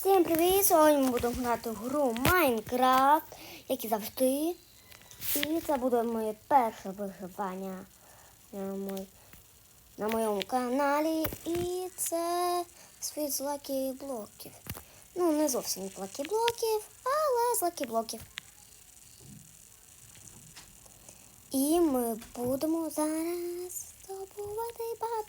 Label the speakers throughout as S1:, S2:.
S1: Всім привіт! Сьогодні ми будемо грати в гру Майнкрафт, як і завжди. І це буде моє перше виживання на, мой, на моєму каналі. І це світ з лакі блоків. Ну, не зовсім з лакі блоків, але з лакі блоків. І ми будемо зараз здобувати багато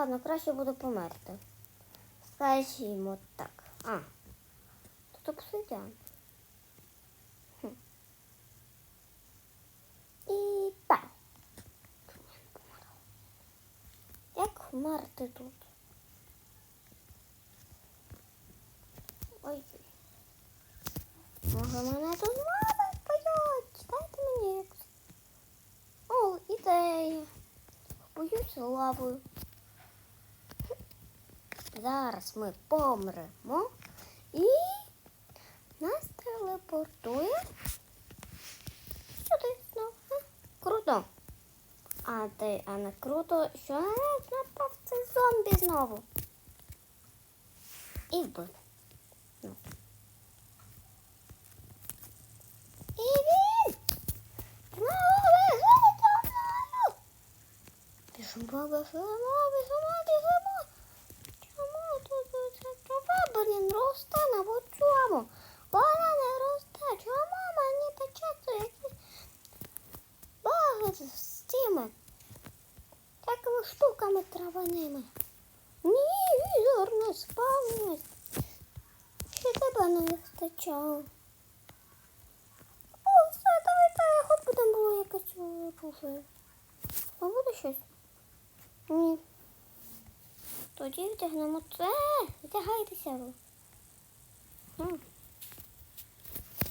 S1: Ладно, краще буде померти. Скажімо так. А. Тут обсидіан. І так. Як вмерти тут? Ой. Може мене тут мама боять? Дайте мені. О, ідея. Боюся лавою. Зараз ми помремо і нас телепортує сюди знову. Круто. А ти, а не круто, що напав цей зомбі знову. І вбив. Ну. І він знову виходить за мною. Біжимо, біжимо, біжимо, біжимо. Чому тут ця трава, блін, росте на вот цьому? Вона не росте. Чому мені печеться якісь баги з цими такими штуками травяними? Ні, візор не спавнюсь. Ще тебе вистачало. О, все, давай, хоч будемо було якось оружие. А буде щось? Ні. Тоді вдягнемо це. Вдягайтеся ви.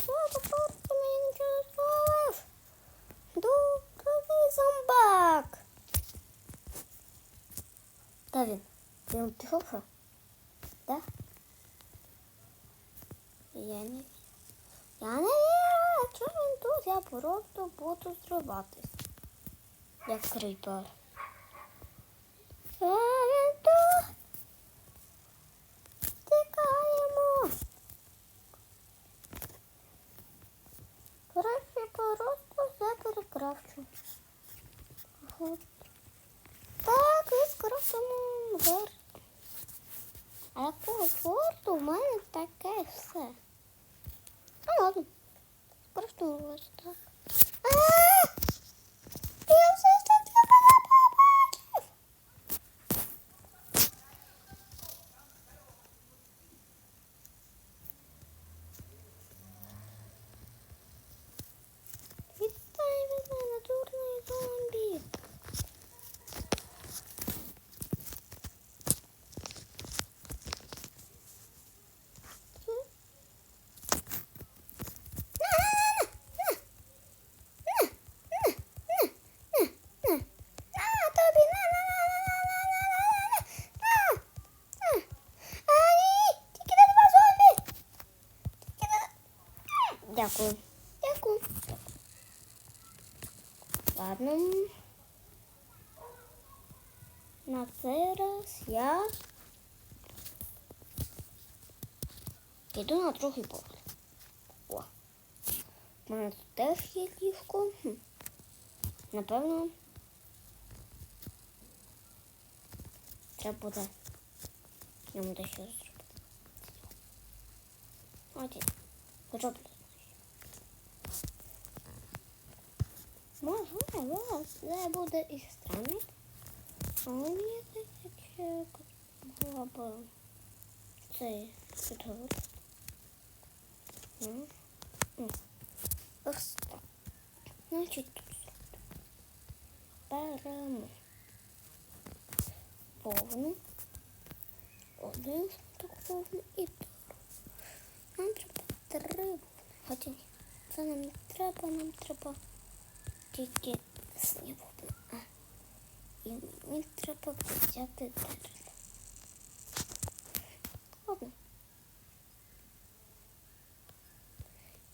S1: О, тепер ти мені нічого не зробиш. Добрий зомбак. Де він? Він пішов що? Да? Я не. Я не вірю. Чого він тут? Я просто буду зриватись. Як крипер. Він тут. Тікаємо. Краще просто все перекрафчу. От. Так, і скрафтимо верх. А якого форту в мене таке все. Tamam. Burası da olmaz da. Aa! Дякую. Дякую. Ладно. На цей раз я піду на другий поверх. О. У мене тут теж є ліжко. Хм. Напевно. Треба буде йому дещо зробити. Один. Хоча б. Можливо, це буде і странно. Але мені здається, було б це підговорити. Ну, ну. Ось так. Значить, тут беремо повну. Один так повну і другу. Нам треба три ні, це нам не треба, нам треба тільки. А. І мені треба взяти дерево. Ладно.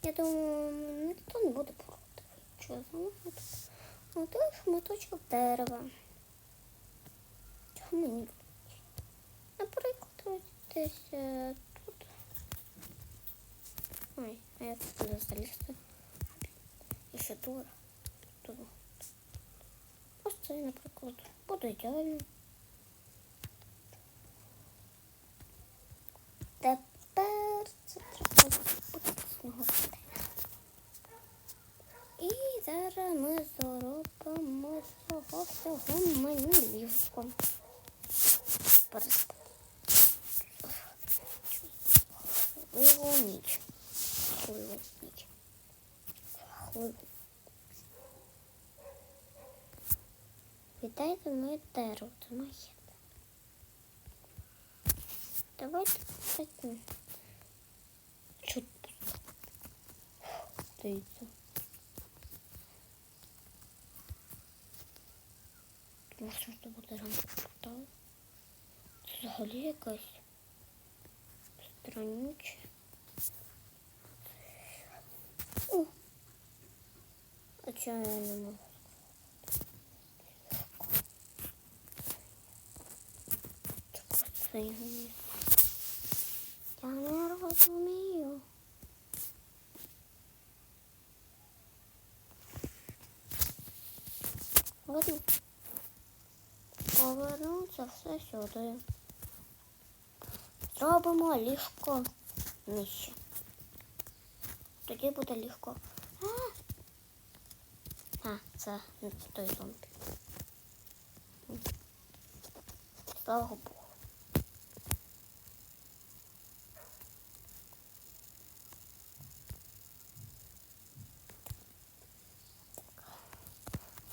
S1: Я думаю, ніхто не буде проти. Що я замовити? Один шматочок дерева. Чого мені Наприклад, ось десь е, тут. Ой, а я тут залізти. І ще тут. Тут. Ось це, наприклад, буде ідеально. Тепер це треба з. І зараз ми зробимо цього всього мені ліжко. Хвилу ніч. Хвилу ніч. Хвилу. Віддайте моє дерево, це моє. Давайте кстати, чуть дивіться. Може, що буде рамка взагалі якась странюча. О! А чого я не можу? Це я не розумію. Ладно. Повернуться все сюди. Зробимо ліжко нижче. Тоді буде легко. А, а це не той зомбі. Слава Богу.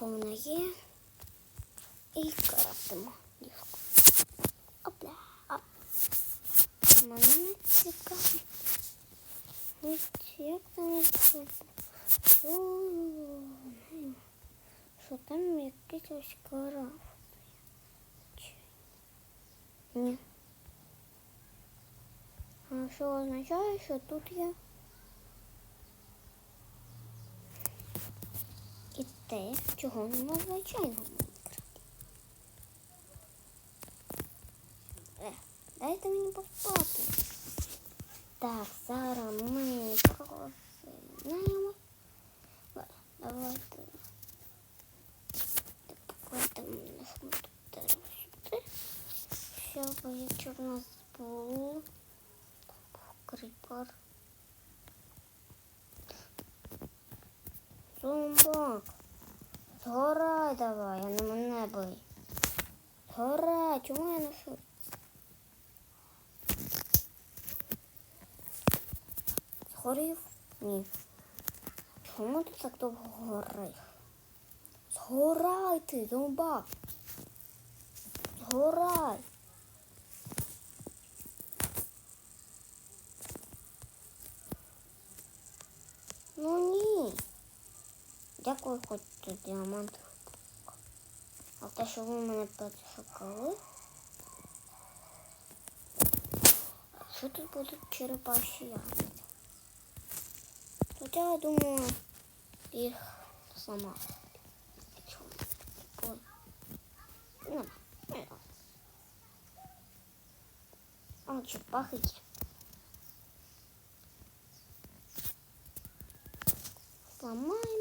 S1: Повна є. І крафтимо ліжко. Опля. Оп. Мене цікавить. Ось як там що, що там якийсь ось крафт. Чи- Ні. А що означає, що тут є те, чого нема в звичайному Майнкрафті. Е, дайте мені поспати. Так, зараз ми просинаємо. Ладно, Давайте. Покладемо наш тут дерево сюди. Щоб якщо в нас був кріпер. Зумбак. Згорай давай, а не мене бий. Гора, чому я не шут? Згорів? Ні. Чому ти так довго гориш? Згорай ти, зомбак. Згорай. Дякую, хоч тут діамант. А те, що ви мене підшукали. А що тут будуть черепаші ягоди? Хоча я думаю, їх сама. Якщо Ой. Ну, не. А черепахи є. Сломаємо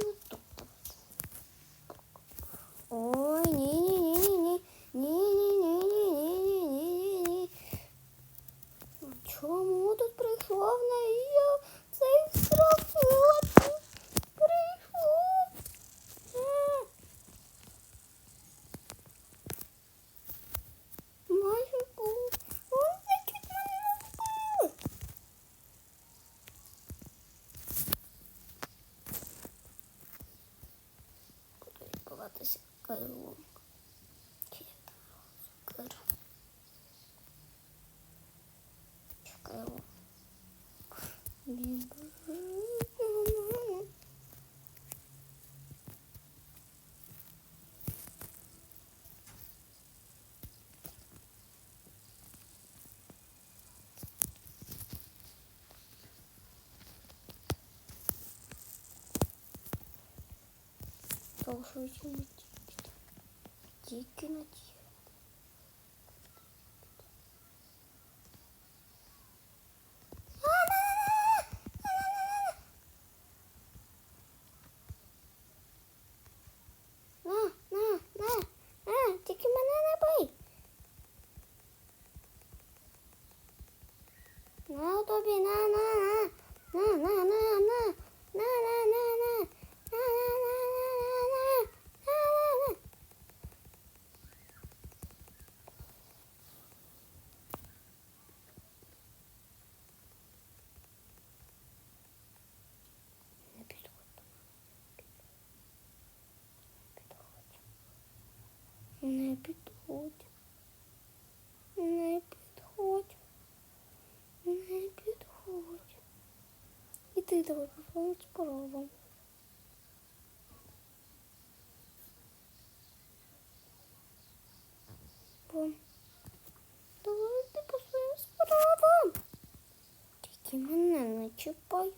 S1: Тільки на ті. Підходь. Не підходь. Не підходь. І ти давай по справам. Бом. Давай ти по своїм справам. Тільки мене не чіпай.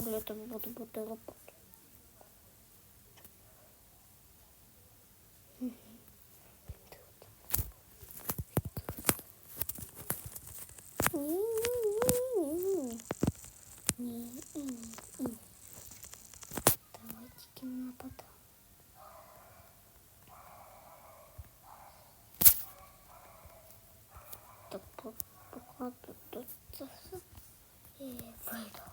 S1: роблю, это буду буду работать. Давайте на потом. Так, пока тут, тут, тут, и выйду.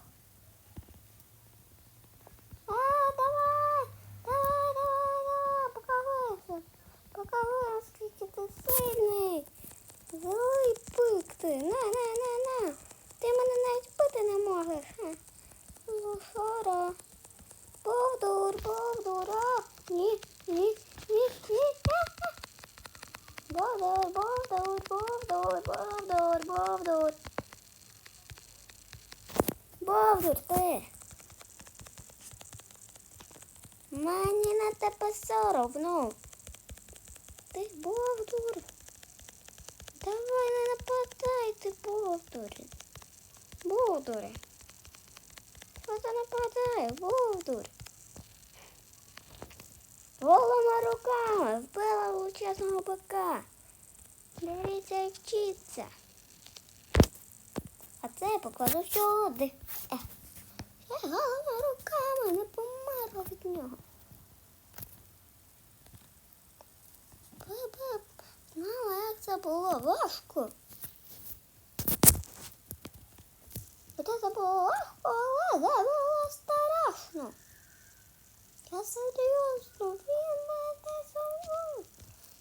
S1: Наскільки ти сильний! Злий пик ти! На, на, на, на! Ти мене навіть бити не можеш! Лошара! Бовдур, бовдур! А! Ні, ні, ні, ні! Бовдур, бовдур, бовдур, бовдур, бовдур! Бовдур, ти! Мені на тебе соромно. Ти Бовдур. Давай не нападай, ти Бовдур. Бовдуре. Що ти нападає, Бовдур? Голими руками вбила величезного бика. Беріться і вчіться. А це я покладу сюди. Е. Я голими руками не померла від нього. Бабаб, знала, як це було важко. Хоча це було легко, але це було страшно. Я серйозно, він мене забув.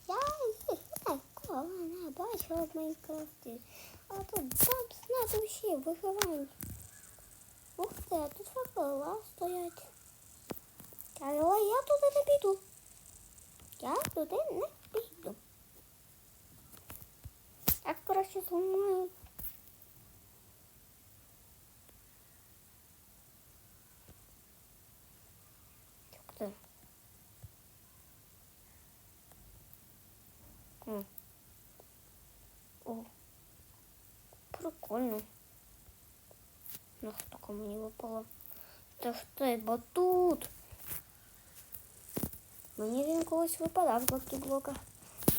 S1: Я їх ніколи не бачила в Майнкрафті. А тут бамс на душі виживання. Ух ти, а тут факела стоять. Але я туди не піду. Я туди не піду. Так, коротше, зламаю. Так, О. О. Прикольно. Ну, такому не выпало. Да что, я батут. Мені він колись випадав з блока,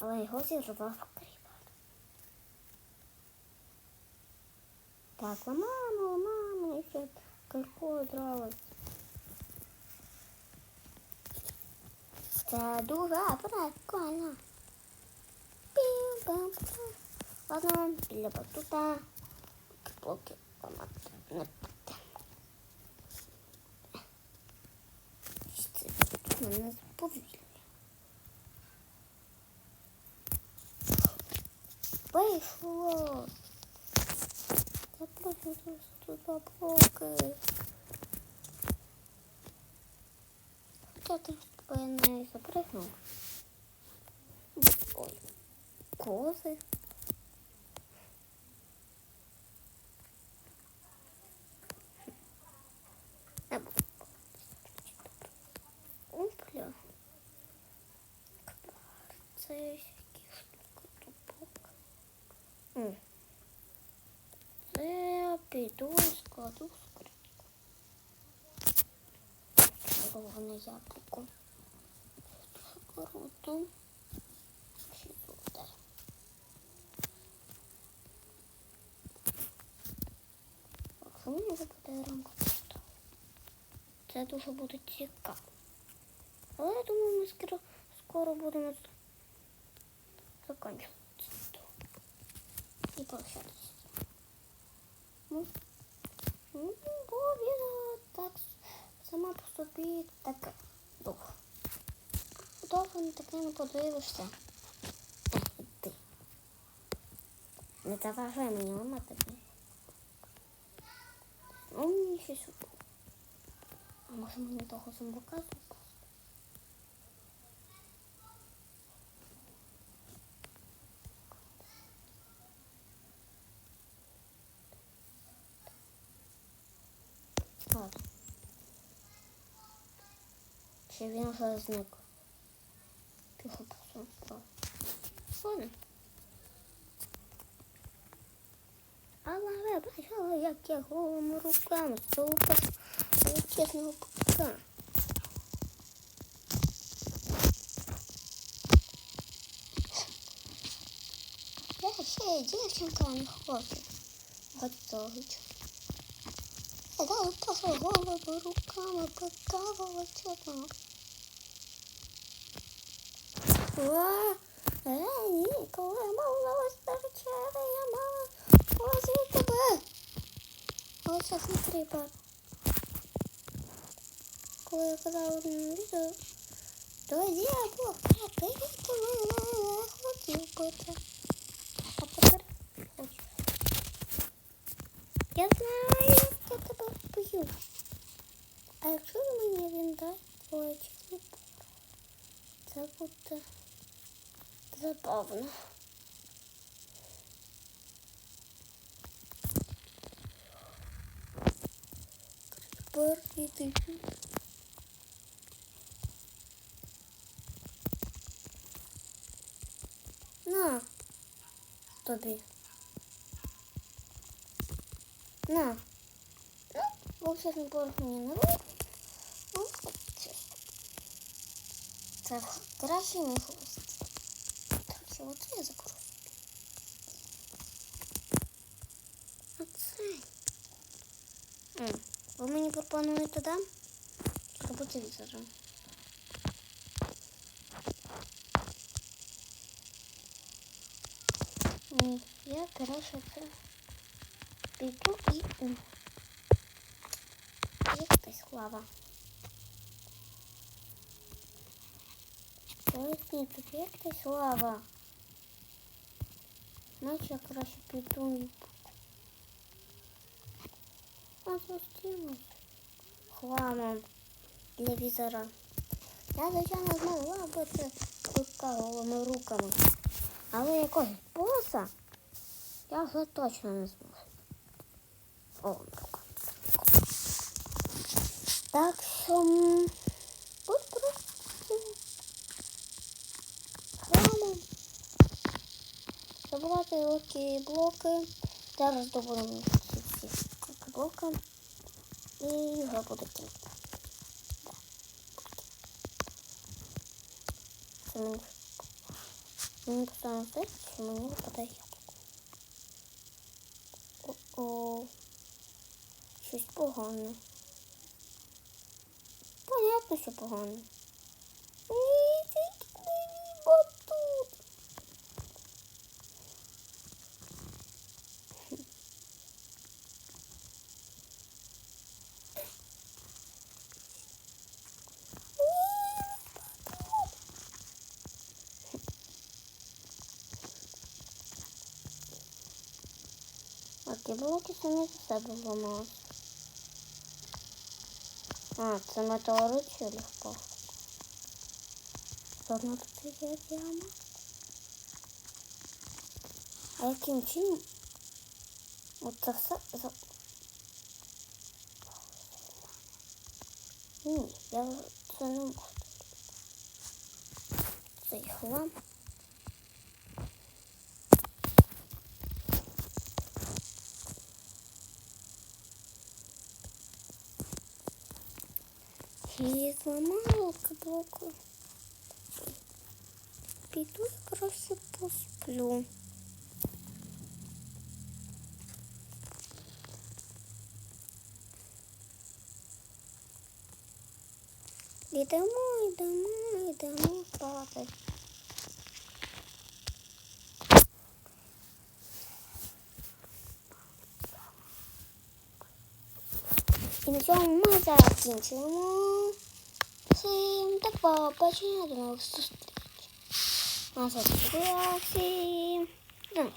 S1: але його зірвав кріпер. Так, ламаємо, ламаємо, і ще калько дралось. Це дуже прикольно. Пім-пам-пам. Ладно, біля батута. Поки ламати не буде. Це тут мене повільно. Вийшло. Запрошую туди блоки. Хоча ти тебе не. Ой, кози. Не буду. Опля. Це які штука тупок. М. Це піду і складу в скриньку. Червоне яблуко. Дуже круто. Ще золоте. Так, що мені вже буде ранку? Це дуже буде цікаво. Але я думаю, ми скоро, скоро будемо з- закінчувати це і прощатися. Ну, ну, бо так сама по собі так довго. Довго не таке не подивишся. Е, іди. Не заважай мені ламати. Ну, мені щось. А може мені того зомбака запасти? Ладно. Чи він вже зник? Тихо впав. Ладно. Але ви бачили, як я голими руками стовпав величезного пука. Я ще дівчинка, не хлопець. Готович. Я дала просто голими руками пика величезного. Ва, ні, коли я мала вечеря, я мала возити тебе. Але не треба. Коли я казала на відео, тоді я був припити мене. А тепер. Я знаю, як я тебе вб'ю. А якщо мені він дасть величезний порох, це буде забавно. Тепер іди. На тобі. На. Ну, величезний порох мені не робить. Ну, це. Це краще не хвост. Так, що оце я закрою. Оце. М, Ви мені пропонуєте, да? По телевізору. Ні, я краще це піду і... м, Якась лава. Ось ні, тут якась лава. Значить, я краще піду. А зустрінусь хламом для візора. Я, звичайно, змогла бути пика голими руками. Але якогось боса я вже точно не зможу. О, рука. Так що м, будь просто хламом. Забувати великі блоки. Зараз добудемо всі блоки. І його буде кілька. Це мені, мені постійно здається, що мені випадає яблуко. О-о. Щось погане. Понятно, що погане. Ні. Ті блоки за себе зламалися. А, це метеорит впав? Ладно, тут є яма. А яким чином? Оце все за... Ні, я це не можу. Цей хлам. І зламала блоку. Піду і краще посплю. Йдемо, йдемо, йдемо спати. І на цьому ми закінчуємо. Всім до побачення, до нових зустрічей. А це всім до нових